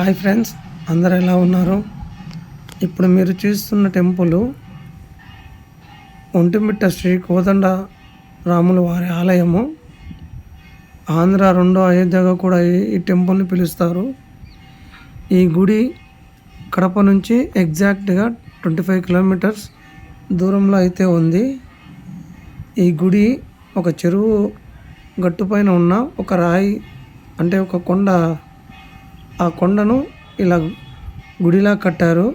Hi friends అందరు ఎలా ఉన్నారు? ఇప్పుడు మీరు చూస్తున్న టెంపుల్ ఒంటిమిట్ట శ్రీ కోదండ రాముల వారి ఆలయము. ఆంధ్ర రెండో అయోధ్యగా కూడా ఈ ఈ టెంపుల్ని పిలుస్తారు. ఈ గుడి కడప నుంచి ఎగ్జాక్ట్గా ట్వంటీ ఫైవ్ కిలోమీటర్స్ దూరంలో అయితే ఉంది. ఈ గుడి ఒక చెరువు గట్టుపైన ఉన్న ఒక రాయి అంటే ఒక కొండ ఆ కొండను ఇలా గుడిలా కట్టారు.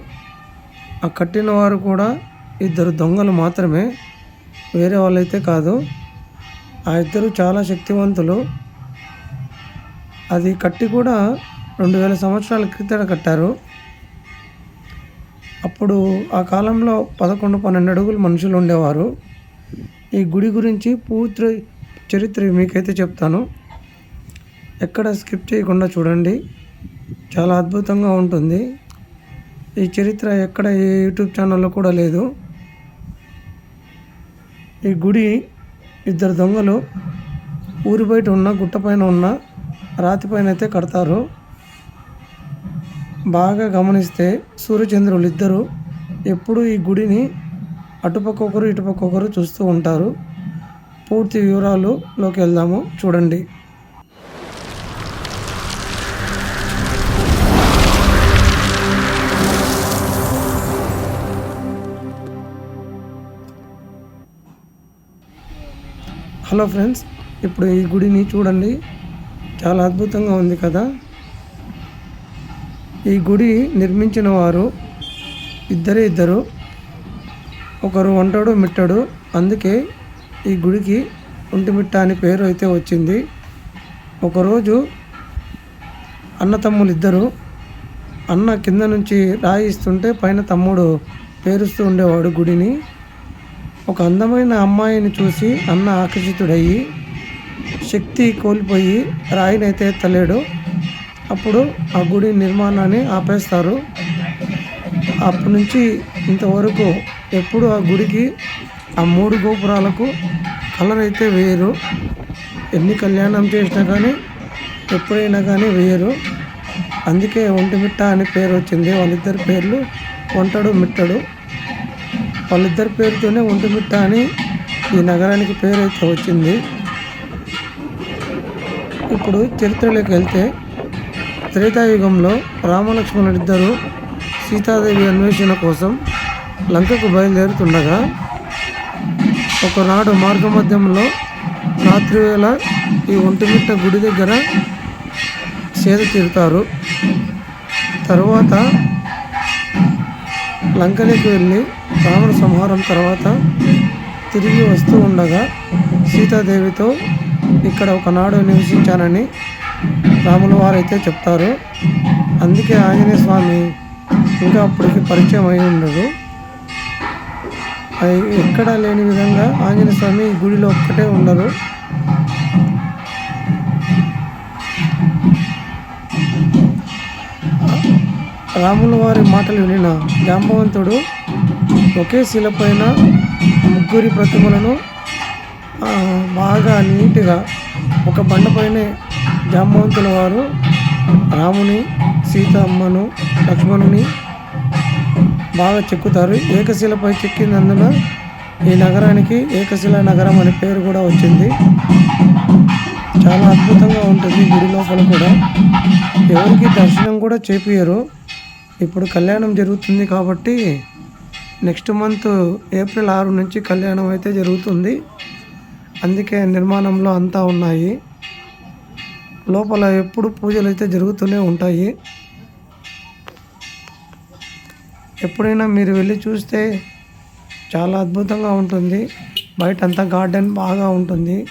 ఆ కట్టిన వారు కూడా ఇద్దరు దొంగలు మాత్రమే వేరే వాళ్ళైతే కాదు. ఆ ఇద్దరు చాలా శక్తివంతులు. అది కట్టి కూడా రెండు వేల సంవత్సరాల క్రితం కట్టారు. అప్పుడు ఆ కాలంలో పదకొండు పన్నెండు అడుగులు మనుషులు ఉండేవారు. ఈ గుడి గురించి పూర్తి చరిత్ర మీకైతే చెప్తాను. ఎక్కడ స్కిప్ చేయకుండా చూడండి. చాలా అద్భుతంగా ఉంటుంది. ఈ చరిత్ర ఎక్కడ ఏ యూట్యూబ్ ఛానల్లో కూడా లేదు. ఈ గుడి ఇద్దరు దొంగలు ఊరి బయట ఉన్న గుట్టపైన ఉన్న రాతిపైన అయితే కడతారు. బాగా గమనిస్తే సూర్యచంద్రులు ఇద్దరు ఎప్పుడూ ఈ గుడిని అటుపక్క ఒకరు ఇటుపక్క ఒకరు చూస్తూ ఉంటారు. పూర్తి వివరాలులోకి వెళ్దాము. చూడండి. హలో ఫ్రెండ్స్ ఇప్పుడు ఈ గుడిని చూడండి. చాలా అద్భుతంగా ఉంది కదా. ఈ గుడి నిర్మించిన వారు ఇద్దరే ఇద్దరు. ఒకరు వంటడు మిట్టడు. అందుకే ఈ గుడికి ఒంటిమిట్ట అని పేరు అయితే వచ్చింది. ఒకరోజు అన్న తమ్ములు ఇద్దరు అన్న కింద నుంచి రాయిస్తుంటే పైన తమ్ముడు పేరుస్తూ ఉండేవాడు గుడిని. ఒక అందమైన అమ్మాయిని చూసి అన్న ఆకర్షితుడయ్యి శక్తి కోల్పోయి రాయినైతే ఎత్తలేడు అప్పుడు ఆ గుడి నిర్మాణాన్ని ఆపేస్తారు. అప్పటి నుంచి ఇంతవరకు ఎప్పుడు ఆ గుడికి ఆ మూడు గోపురాలకు కలర్ అయితే వేయరు. ఎన్ని కళ్యాణం చేసినా కానీ ఎప్పుడైనా కానీ వేయరు. అందుకే ఒంటిమిట్ట అని పేరు వచ్చింది వాళ్ళిద్దరి పేర్లు వంటడు మిట్టడు. వాళ్ళిద్దరి పేరుతోనే ఒంటిమిట్ట అని ఈ నగరానికి పేరు అయితే వచ్చింది. ఇప్పుడు చరిత్రలోకి వెళ్తే త్రేతాయుగంలో రామలక్ష్మణుడిద్దరూ సీతాదేవి అన్వేషణ కోసం లంకకు బయలుదేరుతుండగా ఒకనాడు మార్గమధ్యంలో రాత్రి వేళ ఈ ఒంటిమిట్ట గుడి దగ్గర సేద తీరుతారు. తరువాత లంకలోకి వెళ్ళి రావణ సంహారం తర్వాత తిరిగి వస్తూ ఉండగా సీతాదేవితో ఇక్కడ ఒకనాడు నివసించానని రాముల వారైతే చెప్తారు. అందుకే ఆంజనేయ స్వామి ఇంకా అప్పటికి పరిచయం అయి ఉండదు ఎక్కడా లేని విధంగా ఆంజనేయ స్వామి గుడిలో ఒక్కటే ఉండరు. రాముల వారి మాటలు వినిన జాంబవంతుడు ఒకే శిలపైన ముగ్గురి ప్రతిమలను బాగా నీట్గా ఒక బండపైనే జాంబవంతుల వారు రాముని సీతమ్మను లక్ష్మణుని బాగా చెక్కుతారు. ఏకశిలపై చెక్కినందున ఈ నగరానికి ఏకశిల నగరం అనే పేరు కూడా వచ్చింది. చాలా అద్భుతంగా ఉంటుంది గుడి లోపల కూడా. ఎవరికి దర్శనం కూడా చేపియరు ఇప్పుడు కళ్యాణం జరుగుతుంది కాబట్టి నెక్స్ట్ మంత్ ఏప్రిల్ ఆరు నుంచి కళ్యాణం అయితే జరుగుతుంది. అందుకే నిర్మాణంలో అంతా ఉన్నాయి. లోపల ఎప్పుడు పూజలు అయితే జరుగుతూనే ఉంటాయి. ఎప్పుడైనా మీరు వెళ్ళి చూస్తే చాలా అద్భుతంగా ఉంటుంది. బయట అంతా గార్డెన్ బాగా ఉంటుంది.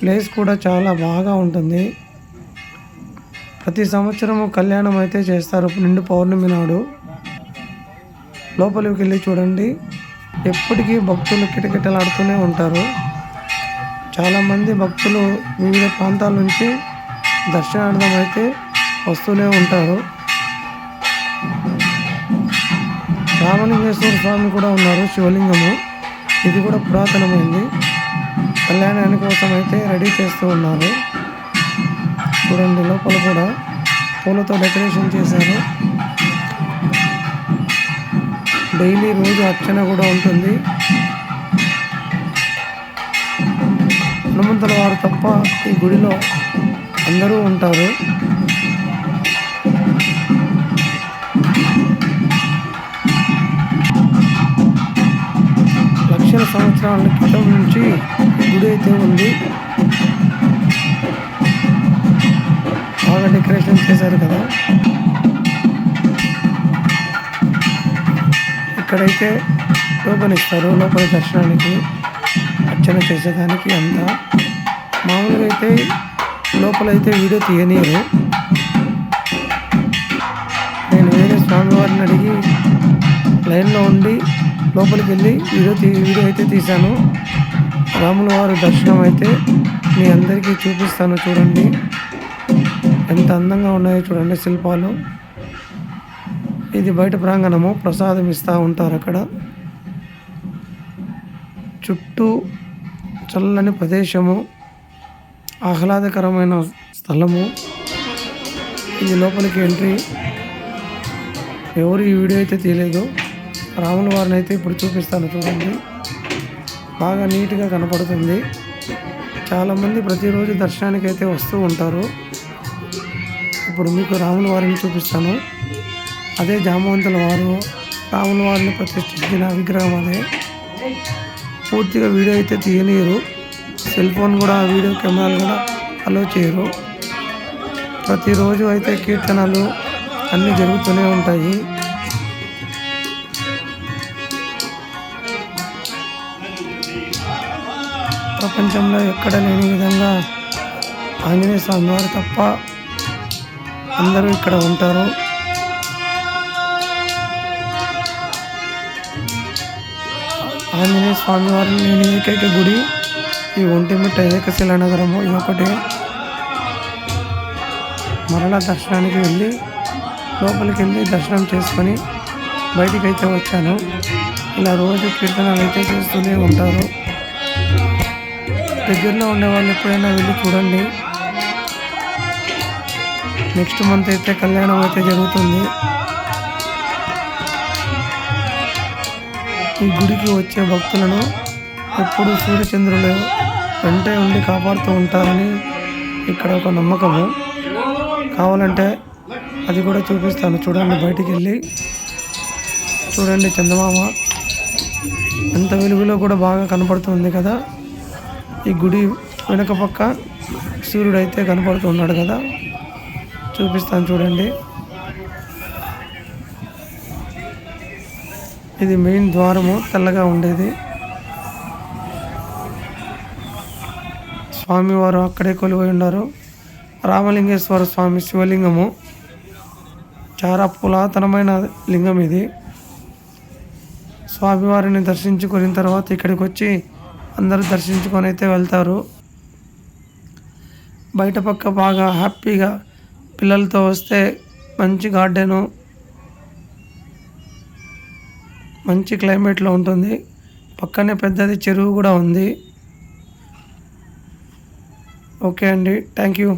ప్లేస్ కూడా చాలా బాగా ఉంటుంది. ప్రతి సంవత్సరము కళ్యాణం అయితే చేస్తారు. నిండు పౌర్ణమి నాడు. లోపలికి వెళ్ళి చూడండి. ఎప్పటికీ భక్తులు కిటకిటలాడుతూనే ఉంటారు. చాలామంది భక్తులు వివిధ ప్రాంతాల నుంచి దర్శనార్థం అయితే వస్తూనే ఉంటారు. రామలింగేశ్వర స్వామి కూడా ఉన్నారు శివలింగము. ఇది కూడా పురాతనమైంది. కళ్యాణాని కోసం అయితే రెడీ చేస్తూ ఉన్నారు. చూడండి లోపల కూడా పూలతో డెకరేషన్ చేశారు. డైలీ రోజు అర్చన కూడా ఉంటుంది. హనుమంతుల వారు తప్ప ఈ గుడిలో అందరూ ఉంటారు. లక్షల సంవత్సరాల క్రితం నుంచి గుడి అయితే ఉంది. బాగా డెకరేషన్ చేశారు కదా. ఇక్కడైతే టోకన్ ఇస్తారు లోపల దర్శనానికి అర్చన చేసేదానికి అంతా. మామూలుగా అయితే లోపలైతే వీడియో తీయనీయరు. నేను వేరే స్వామివారిని అడిగి లైన్లో ఉండి లోపలికి వెళ్ళి వీడియో తీ వీడియో అయితే తీశాను. రాముల వారి దర్శనం అయితే మీ అందరికీ చూపిస్తాను చూడండి. ఎంత అందంగా ఉన్నాయో చూడండి శిల్పాలు. ఇది బయట ప్రాంగణము ప్రసాదం ఇస్తూ ఉంటారు అక్కడ. చుట్టూ చల్లని ప్రదేశము ఆహ్లాదకరమైన స్థలము. ఇది లోపలికి ఎంట్రీ. ఎవరు ఈ వీడియో అయితే తీయలేదు. రాముల వారిని అయితే ఇప్పుడు చూపిస్తాను చూడండి. బాగా నీట్గా కనపడుతుంది. చాలామంది ప్రతిరోజు దర్శనానికి అయితే వస్తూ ఉంటారు. ఇప్పుడు మీకు రాముల వారిని చూపిస్తాను. అదే జామవంతుల వారు రాముల వారిని ప్రతిష్ఠించిన విగ్రహం అదే. పూర్తిగా వీడియో అయితే తీయలేరు. సెల్ ఫోన్ కూడా వీడియో కెమెరాలు కూడా అలో చేయరు. ప్రతిరోజు అయితే కీర్తనలు అన్నీ జరుగుతూనే ఉంటాయి. ప్రపంచంలో ఎక్కడ లేని విధంగా ఆంజనేయ స్వామి వారు తప్ప అందరూ ఇక్కడ ఉంటారు. ఆంజనేయ స్వామి వారు ఏకైక గుడి ఈ ఒంటిమిట్ట ఏకశిల నగరము. ఇది ఒకటే. మరలా దర్శనానికి వెళ్ళి లోపలికి వెళ్ళి దర్శనం చేసుకొని బయటికి అయితే వచ్చాను. ఇలా రోజు కీర్తనలు అయితే చేస్తూనే ఉంటారు. దగ్గరలో ఉండే వాళ్ళు ఎప్పుడైనా వెళ్ళి చూడండి. నెక్స్ట్ మంత్ అయితే కళ్యాణం అయితే జరుగుతుంది. ఈ గుడికి వచ్చే భక్తులను ఎప్పుడు సూర్యచంద్రులు వెంటే ఉండి కాపాడుతూ ఉంటారని ఇక్కడ ఒక నమ్మకము. కావాలంటే అది కూడా చూపిస్తాను. చూడండి బయటికి వెళ్ళి. చూడండి చందమామ ఎంత వెలుగులో కూడా బాగా కనపడుతుంది కదా. ఈ గుడి వెనక పక్క సూర్యుడు అయితే కనపడుతున్నాడు కదా. చూపిస్తాను చూడండి. ఇది మెయిన్ ద్వారము తెల్లగా ఉండేది. స్వామివారు అక్కడే కొలువై ఉన్నారు. రామలింగేశ్వర స్వామి శివలింగము. చాలా పురాతనమైన లింగం ఇది. స్వామివారిని దర్శించుకున్న తర్వాత ఇక్కడికి వచ్చి అందరూ దర్శించుకొని అయితే వెళ్తారు. బయట పక్క బాగా హ్యాపీగా పిల్లలతో వస్తే మంచి గార్డెను మంచి క్లైమేట్లో ఉంటుంది. పక్కనే పెద్దది చెరువు కూడా ఉంది. ఓకే అండి. Thank you.